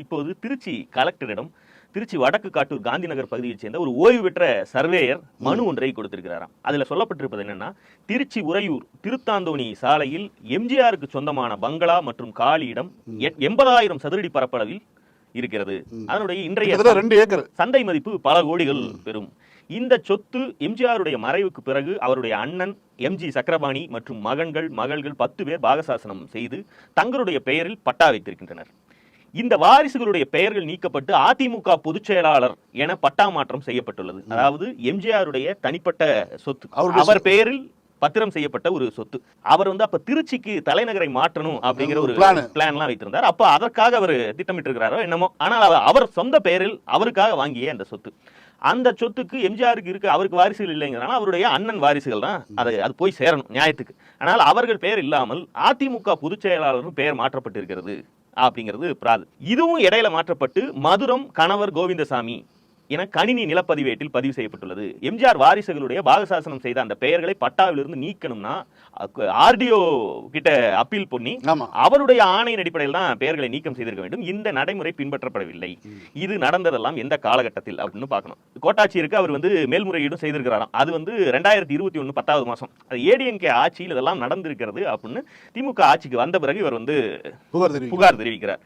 இப்போது திருச்சி கலெக்டரிடம் திருச்சி வடக்கு காட்டூர் காந்தி நகர் பகுதியைச் சேர்ந்த ஒரு ஓய்வு பெற்ற சர்வேயர் மனு ஒன்றை கொடுத்திருக்கிறாராம். அதுல சொல்லப்பட்டிருப்பது என்னன்னா திருச்சி உறையூர் திருத்தாந்தோணி சாலையில் எம்ஜிஆருக்கு சொந்தமான பங்களா மற்றும் காலியிடம் எ- எண்பதாயிரம் சதுரடி பரப்பளவில் இருக்கிறது. அதனுடைய இன்றைய கிட்டத்தட்ட ரெண்டு ஏக்கர். சந்தை மதிப்பு பல கோடிகள் பெறும். இந்த சொத்து எம்ஜிஆருடைய மறைவுக்கு பிறகு அவருடைய அண்ணன் எம்ஜி சக்கரபாணி மற்றும் மகன்கள் மகள்கள் பத்து பேர் பாகசாசனம் செய்து தங்களுடைய பெயரில் பட்டா வைத்திருக்கின்றனர். இந்த வாரிசுகளுடைய பெயர்கள் நீக்கப்பட்டு அதிமுக பொதுச் செயலாளர் என பட்டா மாற்றம் செய்யப்பட்டுள்ளது அதாவது எம்ஜிஆருடைய தனிப்பட்ட சொத்து. அவர் பெயரில் பத்திரம் செய்யப்பட்ட ஒரு சொத்து. அவர் வந்து அப்ப திருச்சிக்கு தலைநகரை மாற்றணும் அப்படிங்கிற ஒரு Plan. பிளான்லாம் வைத்திருந்தார். அப்ப அதற்காக அவர் திட்டமிட்டு இருக்கிறாரோ என்னமோ. ஆனால் அவர் அவர் சொந்த பெயரில் அவருக்காக வாங்கிய அந்த சொத்து. அந்த சொத்துக்கு எம்ஜிஆருக்கு இருக்கு அவருக்கு வாரிசுகள் இல்லைங்கிறனால அவருடைய அண்ணன் வாரிசுகள் தான் அது அது போய் சேரணும் நியாயத்துக்கு. ஆனால் அவர்கள் பெயர் இல்லாமல் அதிமுக பொதுச் செயலாளரும் பெயர் மாற்றப்பட்டிருக்கிறது. அப்படிங்கிறது பிராது இதுவும் இடையில மாற்றப்பட்டு மதுரம் கணவர் கோவிந்தசாமி என கணினி நிலப்பதிவேட்டில் பதிவு செய்யப்பட்டுள்ளது. எம்ஜிஆர் வாரிசுகளுடைய பாகசாசனம் செய்த அந்த பெயர்களை பட்டாவிலிருந்து நீக்கணும்னா ஆர்டிஓ கிட்ட அப்பீல் பண்ணி அவருடைய ஆணையின் அடிப்படையில் தான் பெயர்களை நீக்கம் செய்திருக்க வேண்டும். இந்த நடைமுறை பின்பற்றப்படவில்லை. இது நடந்ததெல்லாம் எந்த காலகட்டத்தில் அப்படின்னு பார்க்கணும். கோட்டாட்சியருக்கு அவர் வந்து மேல்முறையீடும் செய்திருக்கிறாராம். அது வந்து ரெண்டாயிரத்தி இருபத்தி ஒன்று பத்தாவது மாசம். அது ஏடிஎம்கே ஆட்சியில் இதெல்லாம் நடந்திருக்கிறது அப்படின்னு திமுக ஆட்சிக்கு வந்த பிறகு இவர் வந்து புகார் தெரிவிக்கிறார்.